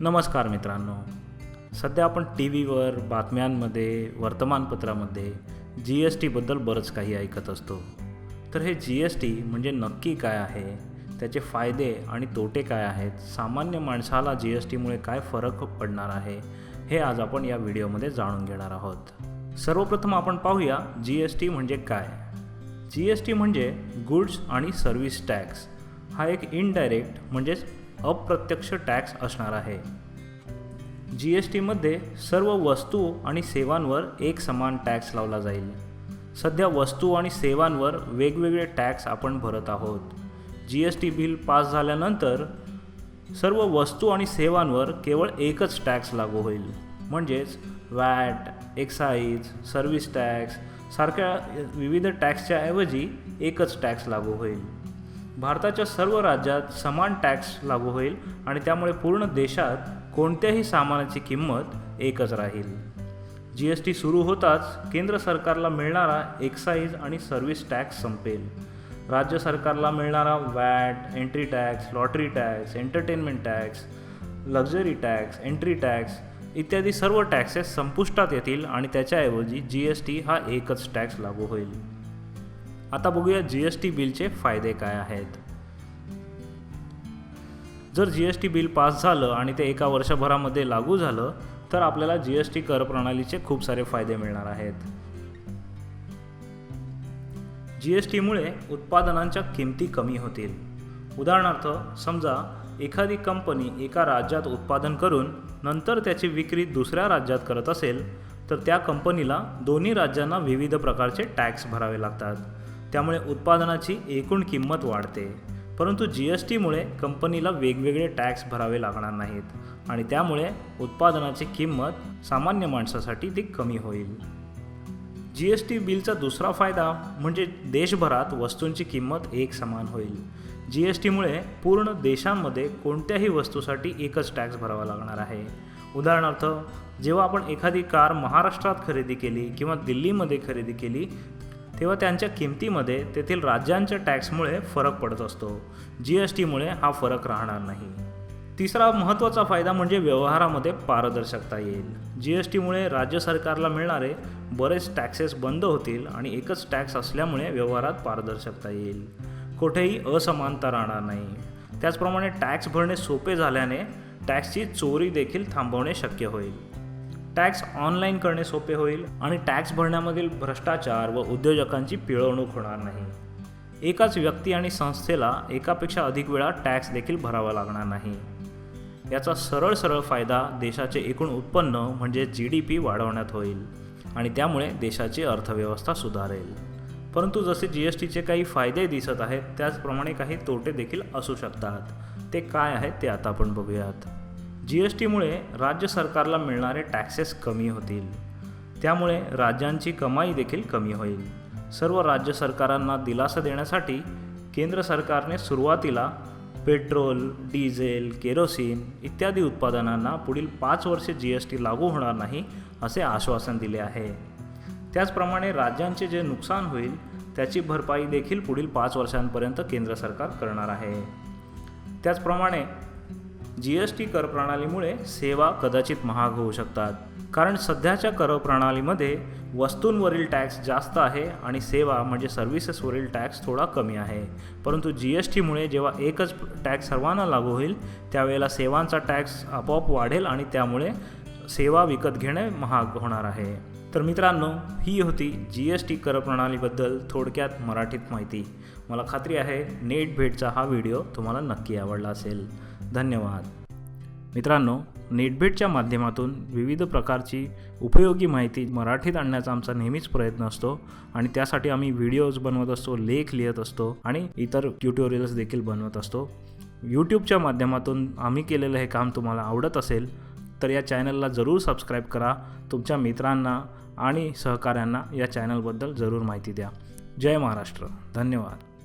नमस्कार मित्रांनो. सध्या आपण टी व्हीवर बातम्यांमध्ये वर्तमानपत्रामध्ये जी एस टीबद्दल बरंच काही ऐकत असतो. तर हे जी एस टी म्हणजे नक्की काय आहे? त्याचे फायदे आणि तोटे काय आहेत? सामान्य माणसाला जी एस टीमुळे काय फरक पडणार आहे? हे आज आपण या व्हिडिओमध्ये जाणून घेणार आहोत. सर्वप्रथम आपण पाहूया जी एस टी म्हणजे काय? जी एस टी म्हणजे गुड्स आणि सर्व्हिस टॅक्स. हा एक इनडायरेक्ट म्हणजेच अप्रत्यक्ष टॅक्स असणार आहे. जी एस टीमध्ये सर्व वस्तू आणि सेवांवर एक समान टॅक्स लावला जाईल. सध्या वस्तू आणि सेवांवर वेगवेगळे टॅक्स आपण भरत आहोत. G S T bill pass झाल्यानंतर सर्व वस्तू आणि सेवांवर केवळ एकच टॅक्स लागू होईल. म्हणजेच वॅट एक्साईज सर्व्हिस टॅक्स सारख्या विविध टॅक्सच्या ऐवजी एकच टॅक्स लागू होईल. भारताच्या सर्व राज्यात समान टॅक्स लागू होईल आणि त्यामुळे पूर्ण देशात कोणत्याही सामानाची किंमत एकच राहील. जी एस टी सुरू होताच केंद्र सरकारला मिळणारा एक्साईज आणि सर्व्हिस टॅक्स संपेल. राज्य सरकारला मिळणारा VAT entry tax lottery tax entertainment tax luxury tax entry tax इत्यादी सर्व टॅक्सेस संपुष्टात येतील आणि त्याच्याऐवजी जी एस टी हा एकच टॅक्स लागू होईल. आता बघूया जी एस टी बिलचे फायदे काय आहेत. जर G S T bill pass झालं आणि ते एका वर्षभरामध्ये लागू झालं तर आपल्याला जी एस टी कर प्रणालीचे खूप सारे फायदे मिळणार आहेत. जी एस टीमुळे उत्पादनांच्या किमती कमी होतील. उदाहरणार्थ समजा एखादी कंपनी एका राज्यात उत्पादन करून नंतर त्याची विक्री दुसऱ्या राज्यात करत असेल तर त्या कंपनीला दोन्ही राज्यांना विविध प्रकारचे टॅक्स भरावे लागतात. त्यामुळे उत्पादनाची एकूण किंमत वाढते. परंतु जी एस टीमुळे कंपनीला वेगवेगळे टॅक्स भरावे लागणार नाहीत आणि त्यामुळे उत्पादनाची किंमत सामान्य माणसासाठी ती कमी होईल. जी एस टी बिलचा दुसरा फायदा म्हणजे देशभरात वस्तूंची किंमत एक समान होईल. जी एस टीमुळे पूर्ण देशांमध्ये कोणत्याही वस्तूसाठी एकच टॅक्स भरावा लागणार आहे. उदाहरणार्थ जेव्हा आपण एखादी कार महाराष्ट्रात खरेदी केली किंवा दिल्लीमध्ये खरेदी केली तेव्हा त्यांच्या किमतीमध्ये तेथील राज्यांच्या टॅक्समुळे फरक पडत असतो. जी एस टीमुळे हा फरक राहणार नाही. तिसरा महत्त्वाचा फायदा म्हणजे व्यवहारामध्ये पारदर्शकता येईल. जी एस टीमुळे राज्य सरकारला मिळणारे बरेच टॅक्सेस बंद होतील आणि एकच टॅक्स असल्यामुळे व्यवहारात पारदर्शकता येईल. कुठेही असमानता राहणार नाही. त्याचप्रमाणे टॅक्स भरणे सोपे झाल्याने टॅक्सची चोरी देखील थांबवणे शक्य होईल. टॅक्स ऑनलाईन करणे सोपे होईल आणि टॅक्स भरण्यामधील भ्रष्टाचार व उद्योजकांची पिळवणूक होणार नाही. एकाच व्यक्ती आणि संस्थेला एकापेक्षा अधिक वेळा टॅक्स देखील भरावा लागणार नाही. याचा सरळ सरळ फायदा देशाचे एकूण उत्पन्न म्हणजे जी डी पी वाढवण्यात होईल आणि त्यामुळे देशाची अर्थव्यवस्था सुधारेल. परंतु जसे जी एस टीचे काही फायदे दिसत आहेत त्याचप्रमाणे काही तोटे देखील असू शकतात. ते काय आहेत ते आता आपण बघूयात. जी एस टीमुळे राज्य सरकारला मिळणारे टॅक्सेस कमी होतील. त्यामुळे राज्यांची कमाई देखील कमी होईल. सर्व राज्य सरकारांना दिलासा देण्यासाठी केंद्र सरकारने सुरुवातीला पेट्रोल डिझेल केरोसिन इत्यादी उत्पादनांना पुढील पाच वर्षे जी एस टी लागू होणार नाही असे आश्वासन दिले आहे. त्याचप्रमाणे राज्यांचे जे नुकसान होईल त्याची भरपाई देखील पुढील पाच वर्षांपर्यंत केंद्र सरकार करणार आहे. त्याचप्रमाणे जी एस टी कर प्रणालीमुळे सेवा कदाचित महाग होऊ शकतात. कारण सध्याच्या कर प्रणालीमध्ये वस्तूंवरील टॅक्स जास्त आहे आणि सेवा म्हणजे सर्व्हिसेसवरील टॅक्स थोडा कमी आहे. परंतु जी एस टीमुळे जेव्हा एकच टॅक्स सर्वांना लागू होईल त्यावेळेला सेवांचा टॅक्स आपोआप वाढेल आणि त्यामुळे सेवा विकत घेणे महाग होणार आहे. तर मित्रांनो ही होती जी एस टी कर प्रणालीबद्दल थोडक्यात मराठीत माहिती. मला खात्री आहे नेट भेटचा हा व्हिडिओ तुम्हाला नक्की आवडला असेल. धन्यवाद. मित्रांनो नेटभेटच्या माध्यमातून विविध प्रकारची उपयोगी माहिती मराठीत आणण्याचा आमचा नेहमीच प्रयत्न असतो आणि त्यासाठी आम्ही व्हिडिओज बनवत असतो लेख लिहित असतो आणि इतर ट्युटोरियल्स देखील बनवत असतो. यूट्यूबच्या माध्यमातून आम्ही केलेलं हे काम तुम्हाला आवडत असेल तर या चॅनलला जरूर सबस्क्राईब करा. तुमच्या मित्रांना आणि सहकाऱ्यांना या चॅनलबद्दल जरूर माहिती द्या. जय महाराष्ट्र. धन्यवाद.